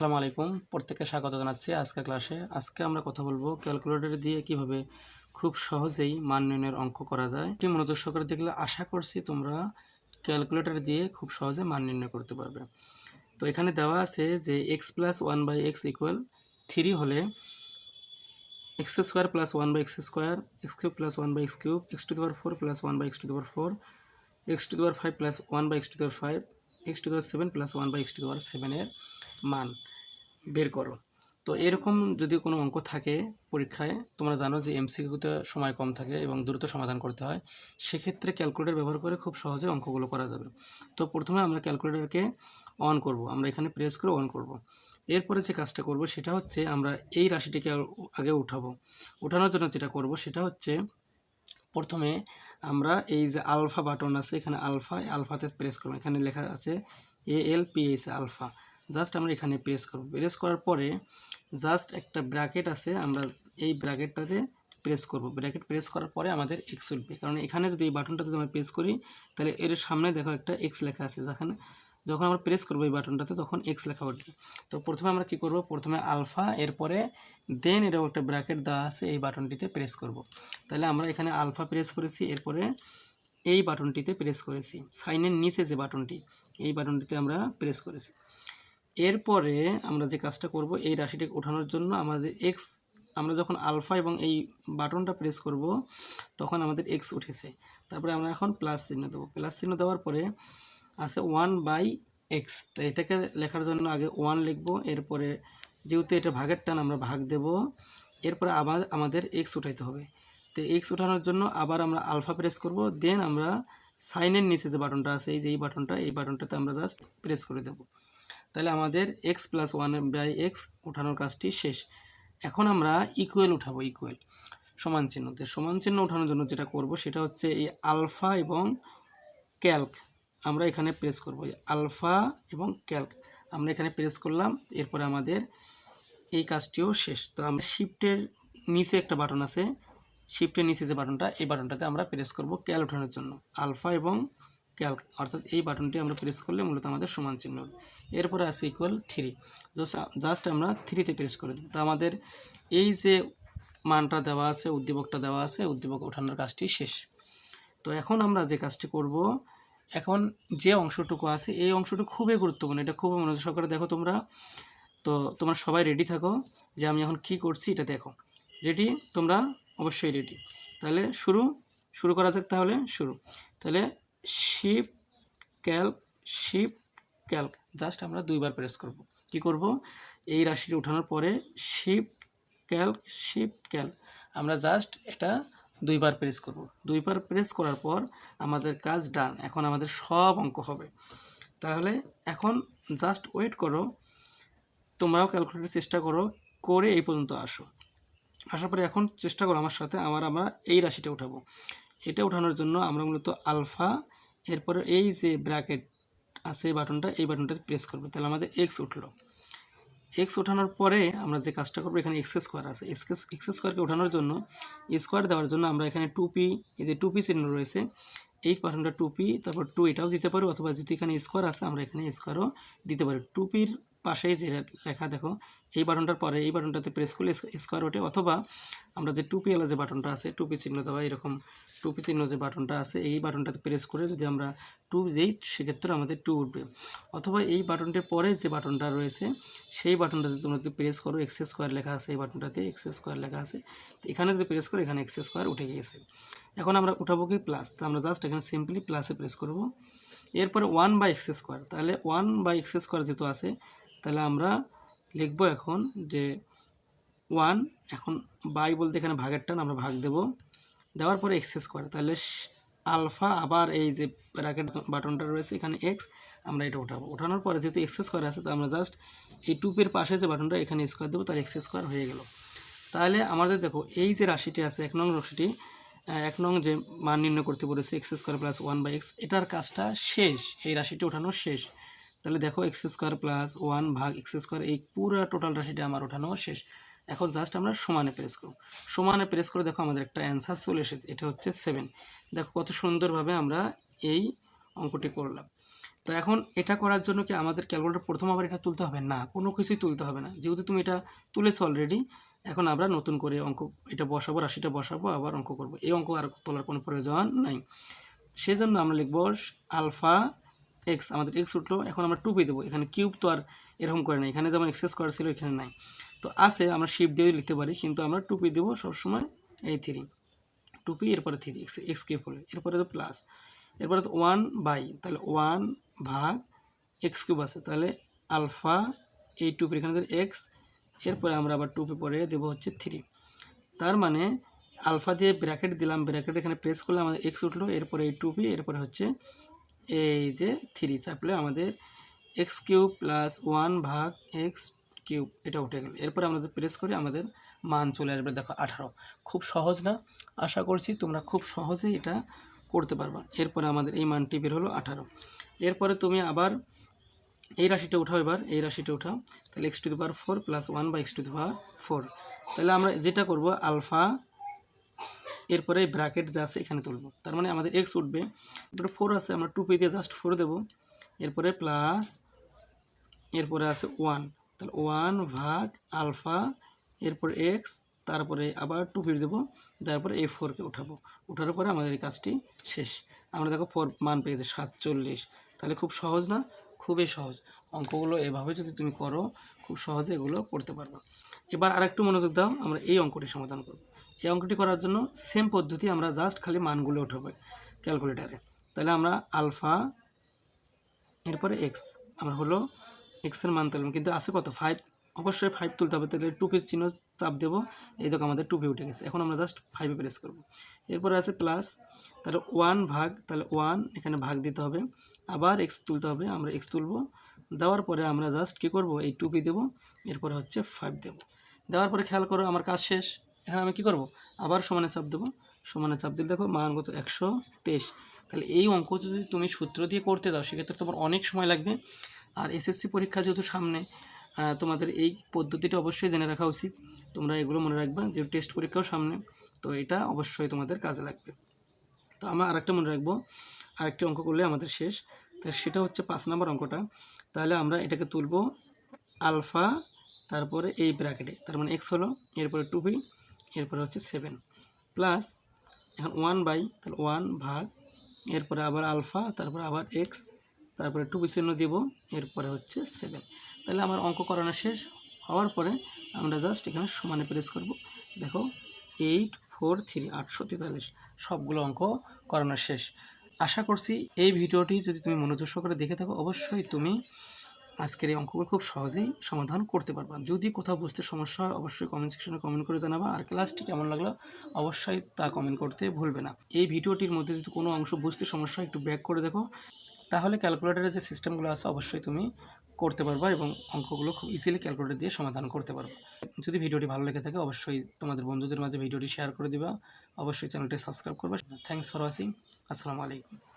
আসসালামু আলাইকুম। প্রত্যেককে স্বাগত জানাচ্ছি আজকের ক্লাসে। আজকে আমরা কথা বলব ক্যালকুলেটর দিয়ে কীভাবে খুব সহজেই মান নির্ণয়ের অঙ্ক করা যায়। এটি মনোযোগ সহকারে দেখলে আশা করছি তোমরা ক্যালকুলেটর দিয়ে খুব সহজে মান নির্ণয় করতে পারবে। তো এখানে দেওয়া আছে যে x plus one by x equal three হলে x square plus one by x square x cube plus one by x cube x to the power four plus one by x to the power four x to the power five plus one by x to the power five x to the power seven plus one by x to the power সেভেনের মান। বের করো। তো এরকম যদি কোনো অঙ্ক থাকে পরীক্ষায়, তোমরা জানো যে এমসিকিউতে সময় কম থাকে এবং দ্রুত সমাধান করতে হয়, সেক্ষেত্রে ক্যালকুলেটর ব্যবহার করে খুব সহজে অঙ্কগুলো করা যাবে। তো প্রথমে আমরা ক্যালকুলেটরকে অন করব, আমরা এখানে প্রেস করে অন করব। এরপরে যে কাজটা করব সেটা হচ্ছে আমরা এই রাশিটিকে আগে উঠাবো। ওঠানোর জন্য যেটা করব সেটা হচ্ছে প্রথমে আমরা এই যে আলফা বাটন আছে, এখানে আলফা আলফাতে প্রেস করব। এখানে লেখা আছে A L P S alpha just আমরা এখানে প্রেস করব। প্রেস করার পরে জাস্ট একটা ব্র্যাকেট আছে, আমরা এই ব্র্যাকেটটাতে প্রেস করব। ব্র্যাকেট প্রেস করার পরে আমাদের এক্স উঠবে। কারণ এখানে যদি এই বাটনটাতে আমরা প্রেস করি, তাহলে এর সামনে দেখো একটা এক্স লেখা আছে। যেখানে যখন আমরা প্রেস করব এই বাটনটাতে তখন এক্স লেখা উঠবে। তো প্রথমে আমরা কি করব? প্রথমে আলফা এরপরে দেন এরও একটা ব্র্যাকেট দেওয়া আছে, এই বাটনটিতে প্রেস করব। তাহলে আমরা এখানে আলফা প্রেস করেছি, এরপরে এই বাটনটিতে প্রেস করেছি। সাইনের নিচে যে বাটনটি এই বাটনটিতে আমরা প্রেস করেছি। এরপরে আমরা যে কাজটা করব, এই রাশিটাকে ওঠানোর জন্য আমাদের এক্স আমরা যখন আলফা এবং এই বাটনটা প্রেস করব, তখন আমাদের এক্স উঠেছে। তারপরে আমরা এখন প্লাস চিহ্ন দেবো। প্লাস চিহ্ন দেওয়ার পরে আছে ওয়ান বাই এক্স তো এটাকে লেখার জন্য আগে ওয়ান লিখব। এরপরে যেহেতু এটা ভাগের টান, আমরা ভাগ দেব। এরপরে আবার আমাদের এক্স উঠাইতে হবে। তো এক্স উঠানোর জন্য আবার আমরা আলফা প্রেস করব। দেন আমরা সাইনের নিচে যে বাটনটা আছে, এই যে এই বাটনটা, এই বাটনটাতে আমরা জাস্ট প্রেস করে দেব। তাহলে আমাদের x plus one by x উঠানোর কাজটি শেষ। এখন আমরা ইকুয়েল উঠাবো ইকুয়েল সমান চিহ্নতে সমান চিহ্ন ওঠানোর জন্য যেটা করব, সেটা হচ্ছে এই আলফা এবং ক্যালক আমরা এখানে প্রেস করব আলফা এবং ক্যালক আমরা এখানে প্রেস করলাম, এরপরে আমাদের এই কাজটিও শেষ। তো আমরা শিফটের নিচে একটা বাটন আছে। শিফটের নিচে যে বাটনটা এই বাটনটাতে আমরা প্রেস করব ক্যাল ওঠানোর জন্য। আলফা এবং ক্যালক অর্থাৎ এই বাটনটি আমরা প্রেস করলে মূলত আমাদের সমান চিহ্ন হবে। এরপরে আছে ইকুয়াল থ্রি জাস্ট আমরা থ্রিতে প্রেস করে দেব। তো আমাদের এই যে মানটা দেওয়া আছে, উদ্দীপকটা দেওয়া আছে, উদ্দীপক ওঠানোর কাজটি শেষ। তো এখন আমরা যে কাজটি করব, এখন যে অংশটুকু আছে, এই অংশটুকু খুবই গুরুত্বপূর্ণ। এটা খুবই মনোযোগ সহকারে দেখো তোমরা। তো তোমরা সবাই রেডি থাকো যে আমি এখন কি করছি, এটা দেখো। রেডি তোমরা অবশ্যই রেডি তাহলে শুরু শুরু করা যাক তাহলে শুরু। তাহলে shift calc shift calc. Just আমরা দুইবার প্রেস করব। কি করব? এই রাশিটি ওঠানোর পরে শিপ ক্যালক শিপ ক্যালক। আমরা জাস্ট এটা দুইবার প্রেস করব। দুইবার প্রেস করার পর আমাদের কাজ ডান। এখন আমাদের সব অঙ্ক হবে। তাহলে এখন জাস্ট ওয়েট করো। তোমরাও ক্যালকুলেটের চেষ্টা করো। করে এই পর্যন্ত আসো। আসার পরে এখন চেষ্টা করো আমার সাথে আমার, আমরা এই রাশিটা উঠাবো। এটা ওঠানোর জন্য আমরা মূলত আলফা, এরপরে এই যে ব্র্যাকেট আছে এই বাটনটা, এই বাটনটাতে প্রেস করব। তাহলে আমাদের এক্স উঠল। এক্স ওঠানোর পরে আমরা যে কাজটা করব, এখানে এক্স স্কোয়ার আছে। এক্স এক্স স্কোয়ারকে ওঠানোর জন্য স্কোয়ার দেওয়ার জন্য আমরা এখানে টুপি এই যে টুপি চিহ্ন রয়েছে, এই বাটনটা টুপি তারপর টু এটাও দিতে পারো, অথবা যদি এখানে স্কোয়ার আছে, আমরা এখানে স্কোয়ারও দিতে পারি। টুপির পাশেই যে লেখা দেখো, এই বাটনটার পরে এই বাটনটাতে প্রেস করলে স্কোয়ার ওঠে অথবা আমরা যে টুপি এলা যে বাটনটা আছে টুপি চিহ্ন দেওয়া, এরকম টুপি চিহ্ন যে বাটনটা আছে, এই বাটনটাতে প্রেস করে যদি আমরা টু দিই সেক্ষেত্রে আমাদের টু উঠবে। অথবা এই বাটনটির পরে যে বাটনটা রয়েছে, সেই বাটনটাতে তোমরা যদি প্রেস করো এক্স স্কোয়ার লেখা আছে, এই বাটনটাতে এক্স স্কোয়ার লেখা আছে এখানে যদি প্রেস করো, এখানে এক্স স্কোয়ার উঠে গিয়েছে। এখন আমরা উঠাবো কি প্লাস তো আমরা জাস্ট এখানে সিম্পলি প্লাসে প্রেস করব। এরপরে ওয়ান বাই এক্স স্কোয়ার তাহলে ওয়ান বাই এক্স স্কোয়ার যেহেতু আছে তাহলে আমরা লিখব এখন যে ওয়ান, এখন বাই বলতে এখানে ভাগের টান আমরা ভাগ দেব। দেওয়ার পরে এক্স স্কোয়ার, তাহলে আলফা আবার এই যে ব্র্যাকেট বাটনটা রয়েছে, এখানে এক্স আমরা এটা উঠাবো। ওঠানোর পরে যেহেতু এক্স স্কোয়ার আছে, তো আমরা জাস্ট এই টুপের পাশে যে বাটনটা এখানে স্কোয়ার দেবো তার এক্স স্কোয়ার হয়ে গেল। তাহলে আমাদের দেখো, এই যে রাশিটি আছে, এক নং রাশিটি এক নং যে মান নির্ণয় করতে বলেছে, x square plus one by x এটার কাজটা শেষ, এই রাশিটি ওঠানো শেষ। তাহলে দেখো এক্স স্কোয়ার প্লাস ওয়ান ভাগ এক্স স্কোয়ার এই পুরো টোটাল রাশিটা আমার ওঠানো শেষ। এখন জাস্ট আমরা সমানে প্রেস করব। সমানে প্রেস করে দেখো আমাদের একটা অ্যান্সার চলে এসেছে, এটা হচ্ছে সেভেন দেখো কত সুন্দরভাবে আমরা এই অঙ্কটি করলাম। তো এখন এটা করার জন্য কি আমাদের ক্যালকুলেটর প্রথম আবার এটা তুলতে হবে? না, কোনো কিছুই তুলতে হবে না। যেহেতু তুমি এটা তুলেছো অলরেডি এখন আমরা নতুন করে অঙ্ক, এটা বসাবো, রাশিটা বসাবো, আবার অঙ্ক করব। এই অঙ্ক আর তোলার কোনো প্রয়োজন নাই। সেজন্য আমরা লিখব আলফা এক্স আমাদের এক্স উঠল, এখন আমরা টু পি দেবো। এখানে কিউব তো আর এরকম করে না এখানে যেমন এক্সেস করা ছিল, এখানে নাই। তো আছে, আমরা শিপ দিয়েও লিখতে পারি, কিন্তু আমরা টু পি দেবো সবসময় এই থ্রি টু পি এরপরে থ্রি এক্স এক্স কিউব হলো এরপরে তো প্লাস এরপরে তো ওয়ান বাই তাহলে ওয়ান ভাগ এক্স কিউব আছে। তাহলে আলফা এই টু পি এখানে এক্স এরপরে আমরা আবার টু পি পরে দেবো হচ্ছে থ্রি তার মানে আলফা দিয়ে ব্র্যাকেট দিলাম ব্র্যাকেট এখানে প্রেস করলে আমাদের এক্স উঠল, এরপরে এই টু পি এরপরে হচ্ছে এই যে থ্রি চাপলে আমাদের এক্স কিউব প্লাস ওয়ান ভাগ এক্স কিউব এটা উঠে গেল। এরপরে আমরা যদি প্রেস করি, আমাদের মান চলে আসবে, দেখো আঠারো। খুব সহজ না? আশা করছি তোমরা খুব সহজেই এটা করতে পারবা। এরপরে আমাদের এই মানটি বের হলো আঠারো। এরপরে তুমি আবার এই রাশিটা উঠাও এবার, এই রাশিটা উঠাও। তাহলে x to the power four plus one বা x to the power four তাহলে আমরা যেটা করব আলফা এরপরে ব্র্যাকেট যা আছে এখানে তুলব। তার মানে আমাদের এক্স উঠবে। এরপরে ফোর আছে, আমরা টু পে দিয়ে জাস্ট ফোর দেবো। এরপরে প্লাস এরপরে আছে ওয়ান তাহলে ওয়ান ভাগ আলফা এরপর এক্স তারপরে আবার টু পি দেবো। তারপরে এই ফোরকে উঠাবো। উঠানোর পরে আমাদের এই কাজটি শেষ। আমরা দেখো ফোর মান পেয়েছি সাতচল্লিশ। তাহলে খুব সহজ না? খুবই সহজ। অঙ্কগুলো এভাবে যদি তুমি করো, খুব সহজে এগুলো করতে পারবে। এবার আরেকটু মনোযোগ দাও, আমরা এই অঙ্কটি সমাধান করব। এই অঙ্কটি করার জন্য সেম পদ্ধতি আমরা জাস্ট খালি মানগুলো উঠাবো ক্যালকুলেটারে তাহলে আমরা আলফা এরপরে এক্স আমরা হলো এক্সের মান তুললাম কিন্তু আছে কত? ফাইভ অবশ্যই ফাইভ তুলতে হবে, তাহলে টু পিস চিহ্ন চাপ দেবো। এই দেখো আমাদের টু পি উঠে গেছে। এখন আমরা জাস্ট ফাইভে প্রেস করব। এরপরে আছে প্লাস তাহলে ওয়ান ভাগ, তাহলে ওয়ান এখানে ভাগ দিতে হবে। আবার এক্স তুলতে হবে, আমরা এক্স তুলবো। দেওয়ার পরে আমরা জাস্ট কী করব? এই টু পি দেবো। এরপরে হচ্ছে ফাইভ দেবো। দেওয়ার পরে খেয়াল করো, আমার কাজ শেষ। এখানে আমি কী করব? আবার সমানে চাপ দেবো। সমানে চাপ দিলে দেখো মান কত? একশো তেইশ। তাহলে এই অঙ্ক যদি তুমি সূত্র দিয়ে করতে দাও, সেক্ষেত্রে তোমার অনেক সময় লাগবে। আর এসএসসি পরীক্ষা যেহেতু সামনে তোমাদের এই পদ্ধতিটা অবশ্যই জেনে রাখা উচিত। তোমরা এগুলো মনে রাখবে, যে টেস্ট পরীক্ষাও সামনে, তো এটা অবশ্যই তোমাদের কাজে লাগবে। তো আমরা আরেকটা মনে রাখব, আরেকটি অঙ্ক করলে আমাদের শেষ। তো সেটা হচ্ছে পাঁচ নম্বর অঙ্কটা। তাহলে আমরা এটাকে তুলব আলফা, তারপরে এই ব্র্যাকেটে, তার মানে এক্স হলো, এরপরে টু বি এরপরে হচ্ছে সেভেন প্লাস এখন ওয়ান বাই তাহলে ওয়ান ভাগ, এরপরে আবার আলফা তারপরে আবার এক্স তারপরে টু চিহ্ন দেবো, এরপরে হচ্ছে সেভেন তাহলে আমার অঙ্ক করানো শেষ হওয়ার পরে আমরা জাস্ট এখানে সমানে প্রেস করব। দেখো এইট ফোর থ্রি আটশো তেতাল্লিশ, সবগুলো অঙ্ক করানো শেষ। আশা করছি এই ভিডিওটি যদি তুমি মনোযোগ সহকারে দেখে থাকো, অবশ্যই তুমি আজকের এই অঙ্কগুলো খুব সহজেই সমাধান করতে পারবা। যদি কোথাও বুঝতে সমস্যা হয়, অবশ্যই কমেন্ট সেকশনে কমেন্ট করে জানাবা। আর ক্লাসটি কেমন লাগল, অবশ্যই তা কমেন্ট করতে ভুলবে না। এই ভিডিওটির মধ্যে যদি কোনো অংশ বুঝতে সমস্যা একটু ব্যাক করে দেখো। তাহলে ক্যালকুলেটারের যে সিস্টেমগুলো আছে, অবশ্যই তুমি করতে পারবা এবং অঙ্কগুলো খুব ইজিলি ক্যালকুলেটর দিয়ে সমাধান করতে পারবা। যদি ভিডিওটি ভালো লেগে থাকে, অবশ্যই তোমাদের বন্ধুদের মাঝে ভিডিওটি শেয়ার করে দিবা। অবশ্যই চ্যানেলটি সাবস্ক্রাইব করবে। থ্যাংকস ফর ওয়াচিং আসসালামু আলাইকুম।